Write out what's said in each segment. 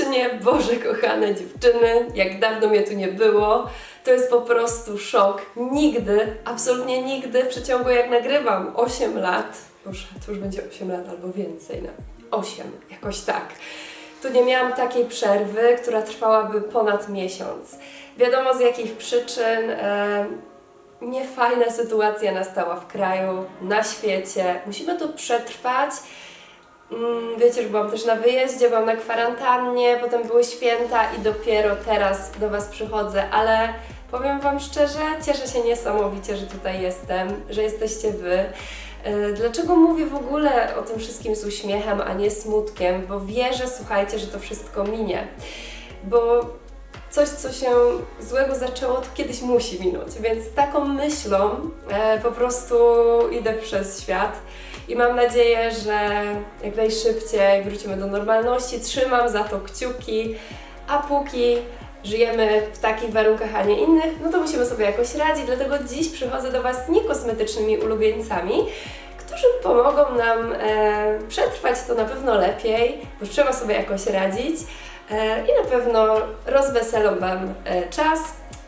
serdecznie. Boże, kochane dziewczyny, jak dawno mnie tu nie było. To jest po prostu szok. Nigdy, absolutnie nigdy w przeciągu jak nagrywam 8 lat, Boże, to już będzie 8 lat albo więcej, no 8, jakoś tak. Tu nie miałam takiej przerwy, która trwałaby ponad miesiąc. Wiadomo z jakich przyczyn. E, niefajna sytuacja nastała w kraju, na świecie. Musimy to przetrwać. Mm, Wiecie, byłam też na wyjeździe, byłam na kwarantannie, potem były święta i dopiero teraz do Was przychodzę, ale powiem Wam szczerze, cieszę się niesamowicie, że tutaj jestem, że jesteście Wy. E, Dlaczego mówię w ogóle o tym wszystkim z uśmiechem, a nie smutkiem? Bo wierzę, słuchajcie, że to wszystko minie. Bo coś, co się złego zaczęło, to kiedyś musi minąć. Więc taką myślą e, po prostu idę przez świat i mam nadzieję, że jak najszybciej wrócimy do normalności. Trzymam za to kciuki, a póki żyjemy w takich warunkach, a nie innych, no to musimy sobie jakoś radzić. Dlatego dziś przychodzę do Was nie kosmetycznymi ulubieńcami, którzy pomogą nam e, przetrwać to na pewno lepiej, bo trzeba sobie jakoś radzić e, i na pewno rozweselą Wam e, czas,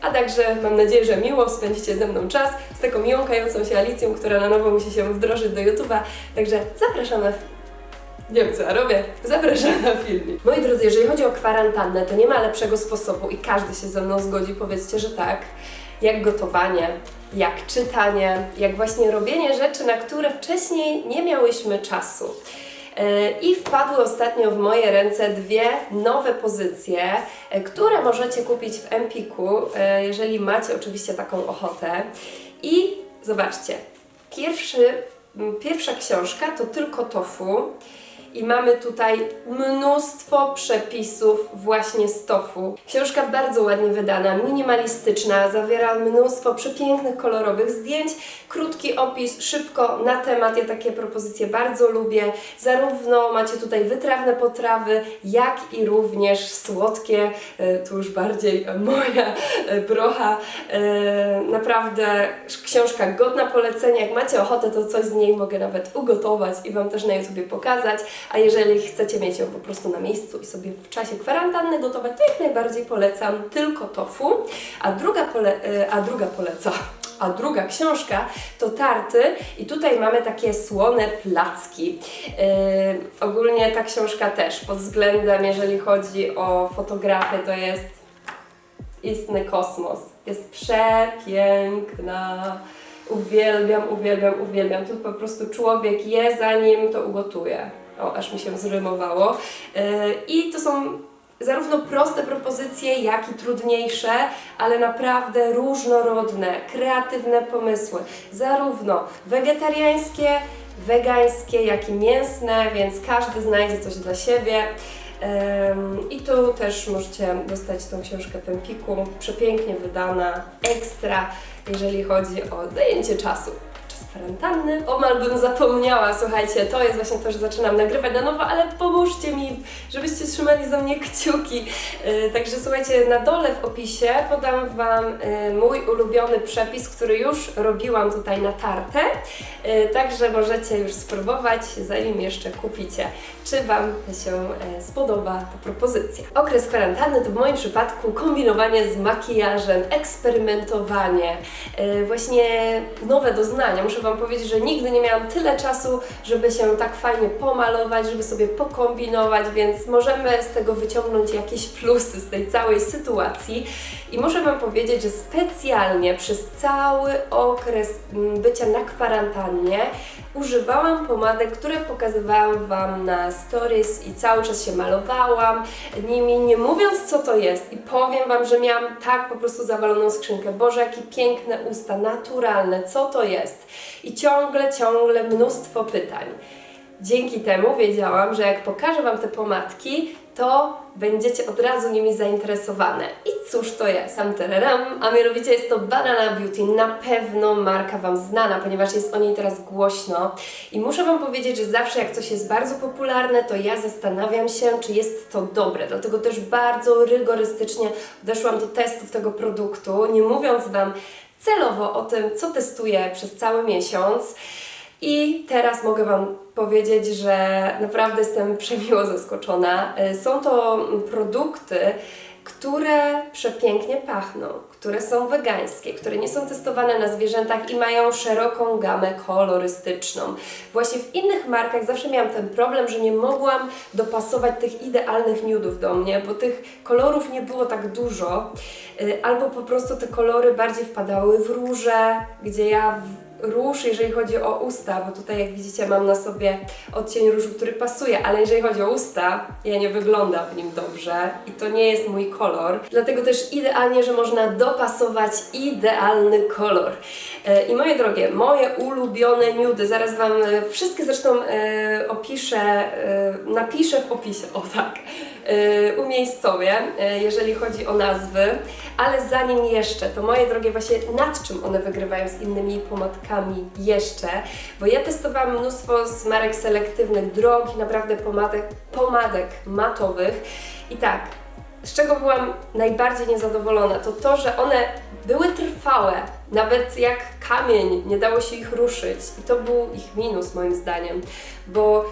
a także mam nadzieję, że miło spędzicie ze mną czas z taką jąkającą się Alicją, która na nowo musi się wdrożyć do YouTube'a, także zapraszam na nie wiem co ja robię, zapraszam na filmik. Moi drodzy, jeżeli chodzi o kwarantannę, to nie ma lepszego sposobu i każdy się ze mną zgodzi, powiedzcie, że tak, jak gotowanie, jak czytanie, jak właśnie robienie rzeczy, na które wcześniej nie miałyśmy czasu. I wpadły ostatnio w moje ręce dwie nowe pozycje, yy, które możecie kupić w Empiku, yy, jeżeli macie oczywiście taką ochotę. I zobaczcie, pierwszy, pierwsza książka to tylko tofu. I mamy tutaj mnóstwo przepisów właśnie z tofu. Książka bardzo ładnie wydana, minimalistyczna, zawiera mnóstwo przepięknych, kolorowych zdjęć, krótki opis, szybko na temat. Ja takie propozycje bardzo lubię. Zarówno macie tutaj wytrawne potrawy, jak i również słodkie, e, tu już bardziej moja e, brocha. E, Naprawdę książka godna polecenia. Jak macie ochotę, to coś z niej mogę nawet ugotować i Wam też na YouTubie pokazać. A jeżeli chcecie mieć ją po prostu na miejscu i sobie w czasie kwarantanny gotować, to jak najbardziej polecam tylko tofu. A druga, pole, e, a druga poleca. A druga książka to tarty i tutaj mamy takie słone placki. Yy, ogólnie ta książka też pod względem, jeżeli chodzi o fotografię, to jest istny kosmos. Jest przepiękna. Uwielbiam, uwielbiam, uwielbiam. Tu po prostu człowiek je, zanim to ugotuje. O, aż mi się zrymowało. Yy, I to są zarówno proste propozycje, jak i trudniejsze, ale naprawdę różnorodne, kreatywne pomysły. Zarówno wegetariańskie, wegańskie, jak i mięsne, więc każdy znajdzie coś dla siebie. I tu też możecie dostać tą książkę w Empiku, przepięknie wydana, ekstra, jeżeli chodzi o zajęcie czasu czas kwarantanny. Omal bym zapomniała, słuchajcie, to jest właśnie to, że zaczynam nagrywać na nowo, ale pomóżcie mi, żebyście trzymali za mnie kciuki. Yy, także słuchajcie, na dole w opisie podam Wam yy, mój ulubiony przepis, który już robiłam tutaj na tartę, yy, także możecie już spróbować, zanim jeszcze kupicie. Czy Wam się spodoba ta propozycja? Okres kwarantanny to w moim przypadku kombinowanie z makijażem, eksperymentowanie, właśnie nowe doznania. Muszę Wam powiedzieć, że nigdy nie miałam tyle czasu, żeby się tak fajnie pomalować, żeby sobie pokombinować, więc możemy z tego wyciągnąć jakieś plusy z tej całej sytuacji. I muszę Wam powiedzieć, że specjalnie przez cały okres mm, bycia na kwarantannie używałam pomadek, które pokazywałam Wam na stories i cały czas się malowałam nimi, nie mówiąc co to jest. I powiem Wam, że miałam tak po prostu zawaloną skrzynkę. Boże, jakie piękne usta, naturalne, co to jest? I ciągle, ciągle mnóstwo pytań. Dzięki temu wiedziałam, że jak pokażę Wam te pomadki, to będziecie od razu nimi zainteresowane. I cóż to jest? Sam tereram, a mianowicie jest to Banana Beauty. Na pewno marka Wam znana, ponieważ jest o niej teraz głośno. I muszę Wam powiedzieć, że zawsze jak coś jest bardzo popularne, to ja zastanawiam się, czy jest to dobre. Dlatego też bardzo rygorystycznie doszłam do testów tego produktu, nie mówiąc Wam celowo o tym, co testuję przez cały miesiąc. I teraz mogę Wam powiedzieć, że naprawdę jestem przemiło zaskoczona. Y, Są to produkty, które przepięknie pachną, które są wegańskie, które nie są testowane na zwierzętach i mają szeroką gamę kolorystyczną. Właśnie w innych markach zawsze miałam ten problem, że nie mogłam dopasować tych idealnych nude'ów do mnie, bo tych kolorów nie było tak dużo, y, albo po prostu te kolory bardziej wpadały w róże, gdzie ja róż, jeżeli chodzi o usta, bo tutaj jak widzicie mam na sobie odcień różu, który pasuje, ale jeżeli chodzi o usta, ja nie wyglądam w nim dobrze i to nie jest mój kolor. Dlatego też idealnie, że można dopasować idealny kolor. E, I moje drogie, moje ulubione nudy, zaraz Wam e, wszystkie zresztą e, opiszę, napiszę w opisie, o tak, umiejscowię, e, jeżeli chodzi o nazwy, ale zanim jeszcze, to moje drogie, właśnie nad czym one wygrywają z innymi pomadkami jeszcze, bo ja testowałam mnóstwo z marek selektywnych, drogich naprawdę pomadek, pomadek matowych. I tak, z czego byłam najbardziej niezadowolona, to to, że one były trwałe, nawet jak kamień, nie dało się ich ruszyć. I to był ich minus moim zdaniem, bo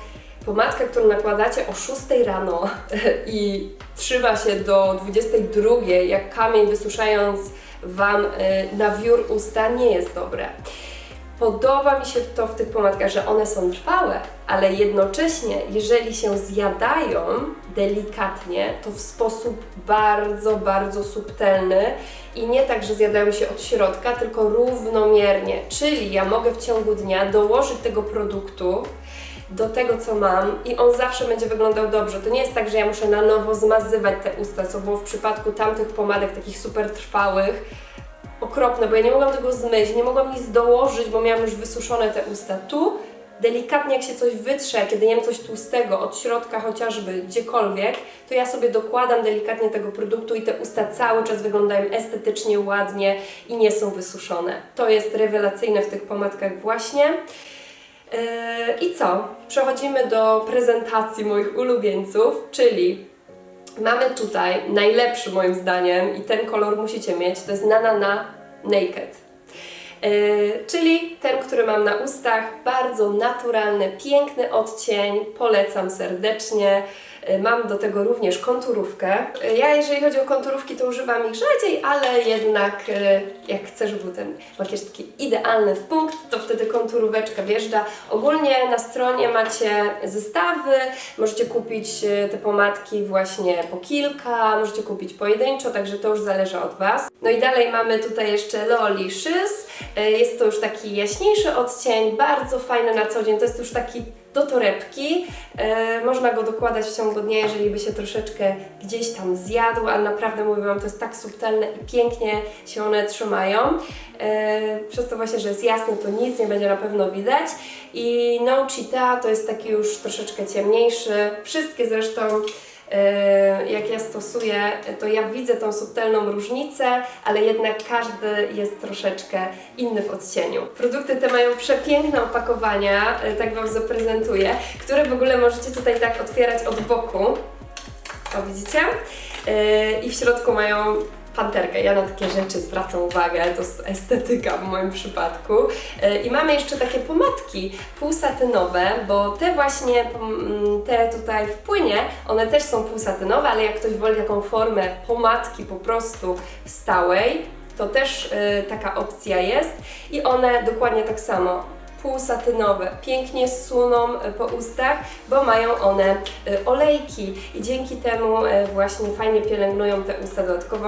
pomadkę, którą nakładacie o 6 rano i trzyma się do 22, jak kamień wysuszając Wam y, na wiór usta, nie jest dobre. Podoba mi się to w tych pomadkach, że one są trwałe, ale jednocześnie, jeżeli się zjadają delikatnie, to w sposób bardzo, bardzo subtelny i nie tak, że zjadają się od środka, tylko równomiernie. Czyli ja mogę w ciągu dnia dołożyć tego produktu do tego, co mam i on zawsze będzie wyglądał dobrze. To nie jest tak, że ja muszę na nowo zmazywać te usta, co było w przypadku tamtych pomadek takich super trwałych, okropne, bo ja nie mogłam tego zmyć, nie mogłam nic dołożyć, bo miałam już wysuszone te usta. Tu delikatnie jak się coś wytrze, kiedy jem coś tłustego od środka chociażby gdziekolwiek, to ja sobie dokładam delikatnie tego produktu i te usta cały czas wyglądają estetycznie, ładnie i nie są wysuszone. To jest rewelacyjne w tych pomadkach właśnie. I co? Przechodzimy do prezentacji moich ulubieńców, czyli mamy tutaj najlepszy moim zdaniem i ten kolor musicie mieć, to jest Nana na Naked. Yy, czyli ten, który mam na ustach, bardzo naturalny, piękny odcień, polecam serdecznie. Yy, Mam do tego również konturówkę. Yy, Ja, jeżeli chodzi o konturówki, to używam ich rzadziej, ale jednak yy, jak chcę, żeby był ten makijaż taki idealny w punkt, to wtedy konturóweczka wjeżdża. Ogólnie na stronie macie zestawy, możecie kupić te pomadki właśnie po kilka, możecie kupić pojedynczo, także to już zależy od Was. No i dalej mamy tutaj jeszcze Loli Shiz. Yy, Jest to już taki jaśniejszy odcień, bardzo fajny na co dzień, to jest już taki do torebki. E, można go dokładać w ciągu dnia, jeżeli by się troszeczkę gdzieś tam zjadł, ale naprawdę mówię Wam, to jest tak subtelne i pięknie się one trzymają. E, przez to właśnie, że jest jasny, to nic nie będzie na pewno widać. I No Cheetah to jest taki już troszeczkę ciemniejszy. Wszystkie zresztą jak ja stosuję, to ja widzę tą subtelną różnicę, ale jednak każdy jest troszeczkę inny w odcieniu. Produkty te mają przepiękne opakowania, e, tak Wam zaprezentuję, które w ogóle możecie tutaj tak otwierać od boku. O, widzicie? E, I w środku mają panterkę. Ja na takie rzeczy zwracam uwagę, to jest estetyka w moim przypadku. E, I mamy jeszcze takie pomadki półsatynowe, bo te właśnie, mm, te tutaj w płynie, one też są półsatynowe, ale jak ktoś woli taką formę pomadki po prostu stałej, to też e, taka opcja jest i one dokładnie tak samo półsatynowe, pięknie suną e, po ustach, bo mają one olejki i dzięki temu właśnie fajnie pielęgnują te usta dodatkowo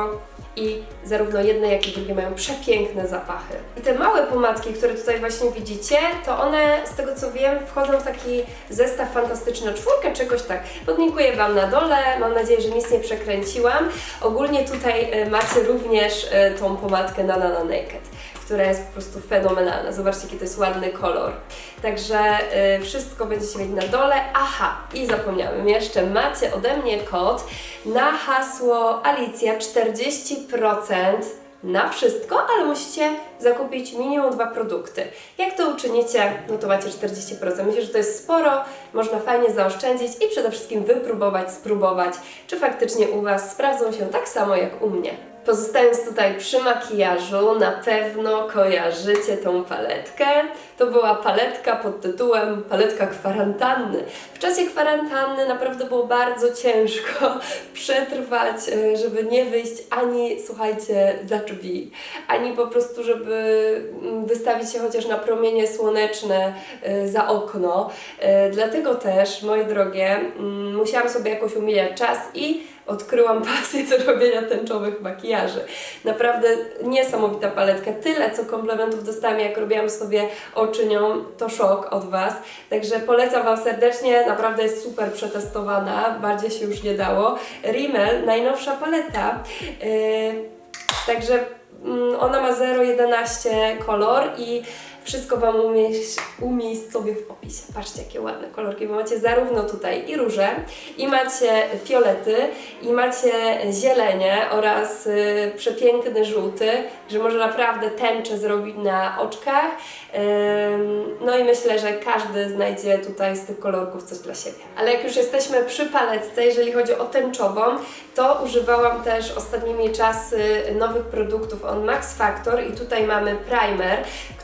i zarówno jedne, jak i drugie mają przepiękne zapachy. I te małe pomadki, które tutaj właśnie widzicie, to one z tego co wiem wchodzą w taki zestaw fantastyczny czwórkę, czegoś tak. Podlinkuję Wam na dole, mam nadzieję, że nic nie przekręciłam. Ogólnie tutaj e, macie również e, tą pomadkę na Naked która jest po prostu fenomenalna. Zobaczcie, jaki to jest ładny kolor. Także y, wszystko będziecie mieć na dole. Aha, i zapomniałem jeszcze, macie ode mnie kod na hasło Alicja 40% na wszystko, ale musicie zakupić minimum dwa produkty. Jak to uczynicie, no to macie 40%. Myślę, że to jest sporo, można fajnie zaoszczędzić i przede wszystkim wypróbować, spróbować, czy faktycznie u Was sprawdzą się tak samo jak u mnie. Pozostając tutaj przy makijażu, na pewno kojarzycie tą paletkę. To była paletka pod tytułem Paletka kwarantanny. W czasie kwarantanny naprawdę było bardzo ciężko przetrwać, e, żeby nie wyjść ani, słuchajcie, za drzwi, ani po prostu, żeby mm, wystawić się chociaż na promienie słoneczne e, za okno. E, Dlatego też, moje drogie, mm, musiałam sobie jakoś umijać czas i odkryłam pasję do robienia tęczowych makijaży. Naprawdę niesamowita paletka. Tyle, co komplementów dostałam, jak robiłam sobie oczy nią, to szok od Was. Także polecam Wam serdecznie, naprawdę jest super przetestowana, bardziej się już nie dało. Rimmel, najnowsza paleta. Yy, Także mm, ona ma 0,11 kolor i wszystko Wam umieś- umiejscowię w opisie. Patrzcie, jakie ładne kolorki, bo macie zarówno tutaj i róże, i macie fiolety, i macie zielenie oraz y, przepiękny żółty, że może naprawdę tęczę zrobić na oczkach. Ym, No i myślę, że każdy znajdzie tutaj z tych kolorków coś dla siebie. Ale jak już jesteśmy przy paletce, jeżeli chodzi o tęczową, to używałam też ostatnimi czasy nowych produktów on Max Factor i tutaj mamy primer,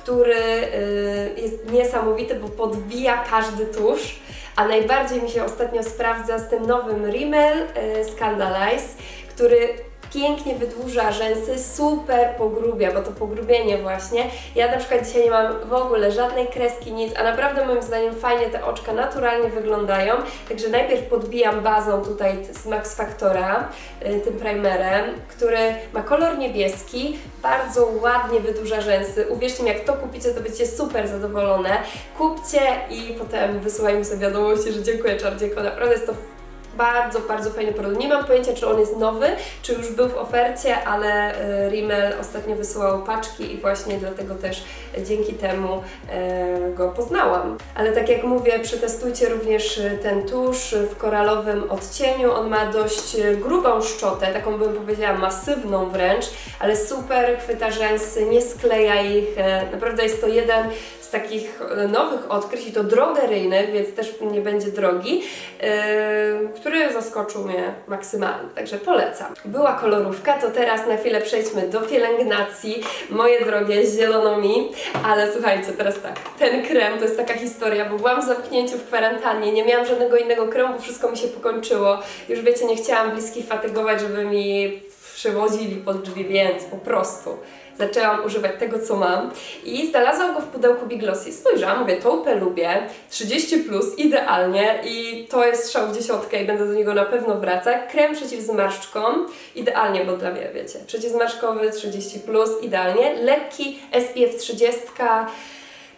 który y, jest niesamowity, bo podbija każdy tusz. A najbardziej mi się ostatnio sprawdza z tym nowym Rimmel y, Scandalize, który pięknie wydłuża rzęsy, super pogrubia, bo to pogrubienie właśnie. Ja na przykład dzisiaj nie mam w ogóle żadnej kreski, nic, a naprawdę moim zdaniem fajnie te oczka naturalnie wyglądają. Także najpierw podbijam bazą tutaj z Max Factora, y, tym primerem, który ma kolor niebieski, bardzo ładnie wydłuża rzęsy. Uwierzcie mi, jak to kupicie, to będziecie super zadowolone. Kupcie i potem wysyłajmy sobie wiadomości, że dziękuję Czardzieko, naprawdę jest to bardzo, bardzo fajny produkt. Nie mam pojęcia, czy on jest nowy, czy już był w ofercie, ale y, Rimmel ostatnio wysyłał paczki i właśnie dlatego też y, dzięki temu y, go poznałam. Ale tak jak mówię, przetestujcie również ten tusz w koralowym odcieniu. On ma dość grubą szczotę, taką bym powiedziała masywną wręcz, ale super chwyta rzęsy, nie skleja ich. Naprawdę jest to jeden z takich e, nowych odkryć i to drogeryjnych, więc też nie będzie drogi, który zaskoczył mnie maksymalnie, także polecam. Była kolorówka, to teraz na chwilę przejdźmy do pielęgnacji, moje drogie, zielono mi, ale słuchajcie, teraz tak, ten krem to jest taka historia, bo byłam w zamknięciu w kwarantannie, nie miałam żadnego innego kremu, bo wszystko mi się pokończyło, już wiecie, nie chciałam bliskich fatygować, żeby mi przywozili pod drzwi, więc po prostu zaczęłam używać tego, co mam i znalazłam go w pudełku Big Glossy. Spojrzałam, mówię, tą lubię, 30 plus, idealnie i to jest szał w dziesiątkę i będę do niego na pewno wracać. Krem przeciw zmarszczkom, idealnie, bo dla mnie, wiecie, przeciwzmarszczkowy 30 plus, idealnie. Lekki SPF 30,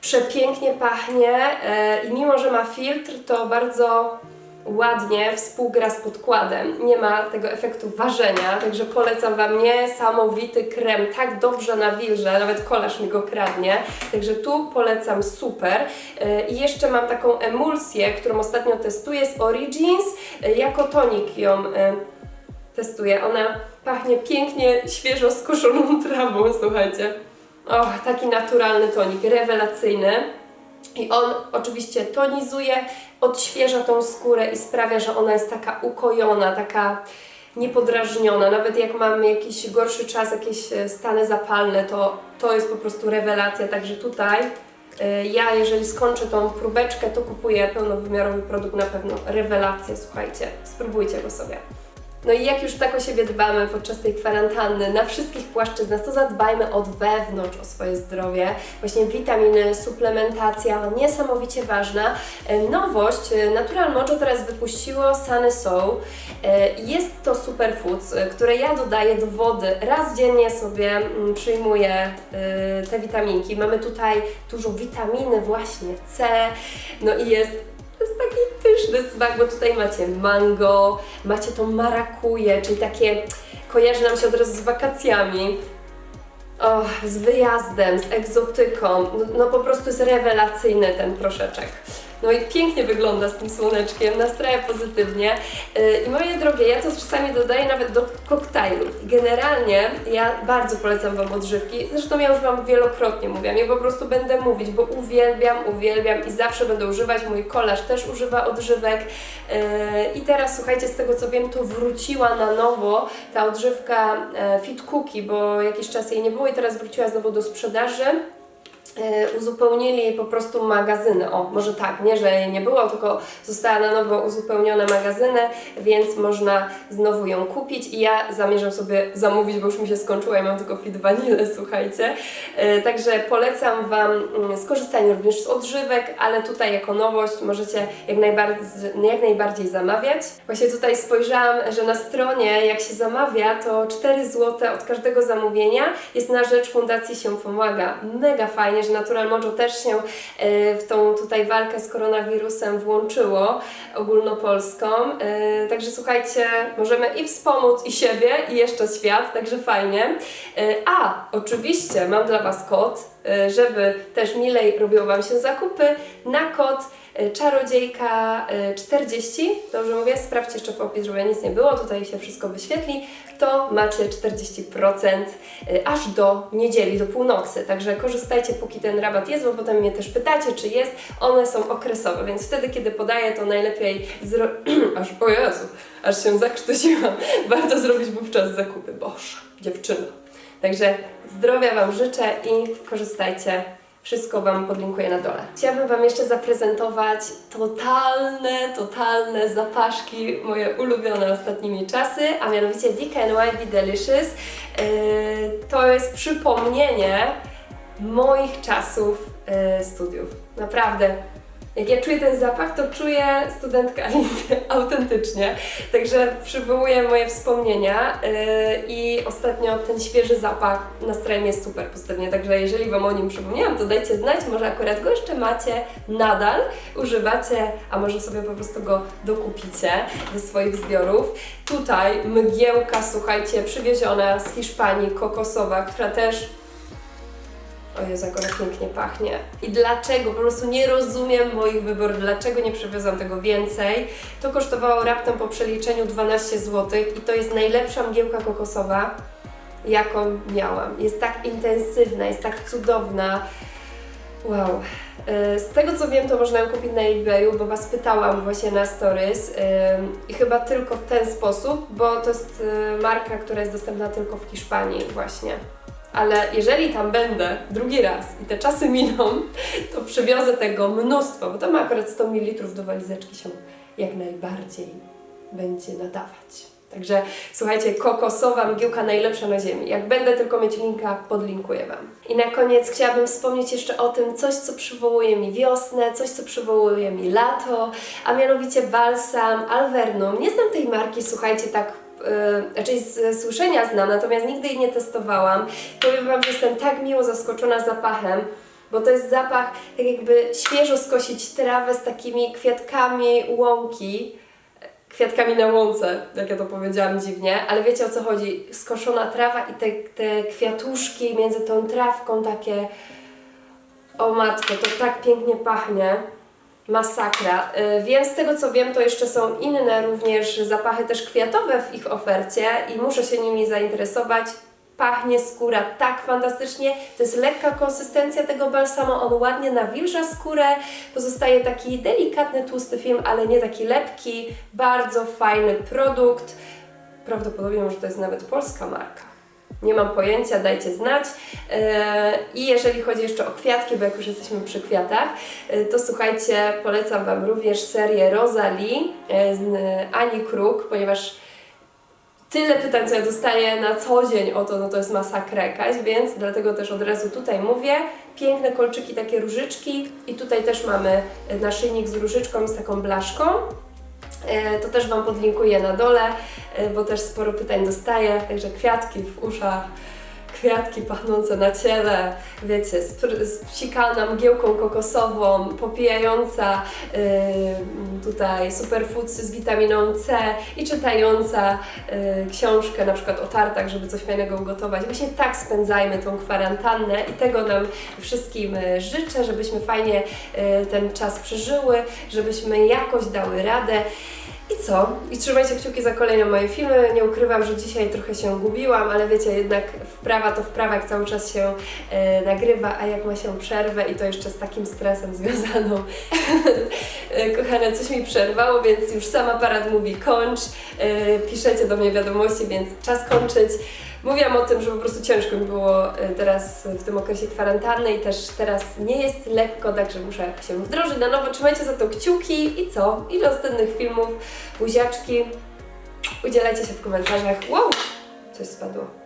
przepięknie pachnie e, i mimo, że ma filtr, to bardzo ładnie współgra z podkładem. Nie ma tego efektu ważenia, także polecam Wam niesamowity krem, tak dobrze nawilża, nawet kolarz mi go kradnie, także tu polecam super. Yy, I jeszcze mam taką emulsję, którą ostatnio testuję z Origins, yy, jako tonik ją yy, testuję. Ona pachnie pięknie, świeżo skoszoną trawą, słuchajcie. Och, taki naturalny tonik, rewelacyjny. I on oczywiście tonizuje, odświeża tą skórę i sprawia, że ona jest taka ukojona, taka niepodrażniona. Nawet jak mamy jakiś gorszy czas, jakieś e, stany zapalne, to to jest po prostu rewelacja. Także tutaj e, ja, jeżeli skończę tą próbeczkę, to kupuję pełnowymiarowy produkt na pewno. Rewelacja, słuchajcie, spróbujcie go sobie. No i jak już tak o siebie dbamy podczas tej kwarantanny na wszystkich płaszczyznach, to zadbajmy od wewnątrz o swoje zdrowie. Właśnie witaminy, suplementacja, niesamowicie ważna. E, Nowość, e, Natural Mojo teraz wypuściło Sunny Soul. E, Jest to superfoods, które ja dodaję do wody. Raz dziennie sobie mm, przyjmuję te witaminki. Mamy tutaj dużo witaminy właśnie C, no i jest to jest taki pyszny smak, bo tutaj macie mango, macie tą marakuję, czyli takie, kojarzy nam się od razu z wakacjami. O, z wyjazdem, z egzotyką. No, no po prostu jest rewelacyjny ten proszeczek. No i pięknie wygląda z tym słoneczkiem, nastraja pozytywnie. Yy, I moje drogie, ja to czasami dodaję nawet do koktajlów. Generalnie ja bardzo polecam Wam odżywki, zresztą ja już Wam wielokrotnie mówiłam, ja po prostu będę mówić, bo uwielbiam, uwielbiam i zawsze będę używać, mój kolarz też używa odżywek. Yy, I teraz słuchajcie, z tego co wiem, to wróciła na nowo ta odżywka e, Fit Cookie, bo jakiś czas jej nie było i teraz wróciła znowu do sprzedaży. E, uzupełnili po prostu magazyny. O, może tak, nie, że jej nie było, tylko została na nowo uzupełnione magazyny, więc można znowu ją kupić i ja zamierzam sobie zamówić, bo już mi się skończyła i mam tylko fit vanille, słuchajcie. E, Także polecam Wam mm, skorzystanie również z odżywek, ale tutaj jako nowość możecie jak najbardziej, jak najbardziej zamawiać. Właśnie tutaj spojrzałam, że na stronie jak się zamawia, to 4 zł od każdego zamówienia jest na rzecz Fundacji się pomaga. Mega fajnie, że Natural Mojo też się e, w tą tutaj walkę z koronawirusem włączyło ogólnopolską. E, Także słuchajcie, możemy i wspomóc i siebie, i jeszcze świat, także fajnie. E, A, oczywiście mam dla Was kod, żeby też milej robiło Wam się zakupy na kod czarodziejka e, 40, dobrze mówię, sprawdźcie jeszcze w opis, żeby nic nie było, tutaj się wszystko wyświetli, to macie 40% e, aż do niedzieli, do północy, także korzystajcie póki ten rabat jest, bo potem mnie też pytacie, czy jest, one są okresowe, więc wtedy, kiedy podaję, to najlepiej zro... aż, o Jezu, aż się zakrztusiłam, warto zrobić wówczas zakupy, boże, dziewczyno. Także zdrowia Wam życzę i korzystajcie. Wszystko Wam podlinkuję na dole. Chciałabym Wam jeszcze zaprezentować totalne, totalne zapaszki, moje ulubione ostatnimi czasy, a mianowicie DKNY Be Delicious. Yy, to jest przypomnienie moich czasów yy, studiów. Naprawdę. Jak ja czuję ten zapach, to czuję studentkę Alicy autentycznie. Także przywołuję moje wspomnienia yy, i ostatnio ten świeży zapach nastraja mnie super pozytywnie. Także jeżeli Wam o nim przypomniałam, to dajcie znać, może akurat go jeszcze macie nadal, używacie, a może sobie po prostu go dokupicie do swoich zbiorów. Tutaj mgiełka, słuchajcie, przywieziona z Hiszpanii, kokosowa, która też o Jezu, jak ona pięknie pachnie. I dlaczego? Po prostu nie rozumiem moich wyborów, dlaczego nie przywiozłam tego więcej. To kosztowało raptem po przeliczeniu 12 zł i to jest najlepsza mgiełka kokosowa, jaką miałam. Jest tak intensywna, jest tak cudowna. Wow. E, Z tego co wiem, to można ją kupić na eBayu, bo Was pytałam właśnie na stories ym, i chyba tylko w ten sposób, bo to jest y, marka, która jest dostępna tylko w Hiszpanii właśnie. Ale jeżeli tam będę drugi raz i te czasy miną, to przywiozę tego mnóstwo, bo to ma akurat 100 ml do walizeczki się jak najbardziej będzie nadawać. Także słuchajcie, kokosowa mgiełka najlepsza na ziemi. Jak będę tylko mieć linka, podlinkuję Wam. I na koniec chciałabym wspomnieć jeszcze o tym coś, co przywołuje mi wiosnę, coś, co przywołuje mi lato, a mianowicie balsam Alvernum. Nie znam tej marki, słuchajcie, tak raczej z słyszenia znam, natomiast nigdy jej nie testowałam. Powiem Wam, że jestem tak miło zaskoczona zapachem, bo to jest zapach, tak jakby świeżo skosić trawę z takimi kwiatkami łąki, kwiatkami na łące, jak ja to powiedziałam dziwnie, ale wiecie o co chodzi? Skoszona trawa i te, te kwiatuszki między tą trawką takie, o matko, to tak pięknie pachnie. Masakra. Y, Wiem z tego co wiem, to jeszcze są inne również zapachy też kwiatowe w ich ofercie i muszę się nimi zainteresować. Pachnie skóra tak fantastycznie. To jest lekka konsystencja tego balsamu, on ładnie nawilża skórę. Pozostaje taki delikatny, tłusty film, ale nie taki lepki. Bardzo fajny produkt. Prawdopodobnie może to jest nawet polska marka. Nie mam pojęcia, dajcie znać. Yy, I jeżeli chodzi jeszcze o kwiatki, bo jak już jesteśmy przy kwiatach, yy, to słuchajcie, polecam Wam również serię Rosalie yy, z Ani Kruk, ponieważ tyle pytań, co ja dostaję na co dzień o to, no to jest masakra jakaś, więc dlatego też od razu tutaj mówię. Piękne kolczyki, takie różyczki i tutaj też mamy naszyjnik z różyczką z taką blaszką. E, To też Wam podlinkuję na dole, e, bo też sporo pytań dostaję, także kwiatki w uszach, kwiatki pachnące na ciele, wiecie, spsikana mgiełką kokosową, popijająca y, tutaj superfoodsy z witaminą C i czytająca y, książkę na przykład o tartach, żeby coś fajnego ugotować. Właśnie tak spędzajmy tą kwarantannę i tego nam wszystkim y, życzę, żebyśmy fajnie y, ten czas przeżyły, żebyśmy jakoś dały radę. I co? I trzymajcie kciuki za kolejne moje filmy. Nie ukrywam, że dzisiaj trochę się gubiłam, ale wiecie, jednak wprawa to wprawa, jak cały czas się e, nagrywa, a jak ma się przerwę i to jeszcze z takim stresem związaną. E, Kochane, coś mi przerwało, więc już sam aparat mówi kończ. E, piszecie do mnie wiadomości, więc czas kończyć. Mówiłam o tym, że po prostu ciężko mi było e, teraz w tym okresie kwarantanny i też teraz nie jest lekko, także muszę się wdrożyć na nowo. Trzymajcie za to kciuki i co? I następnych filmów. Buziaczki. Udzielajcie się w komentarzach. Wow! Coś spadło.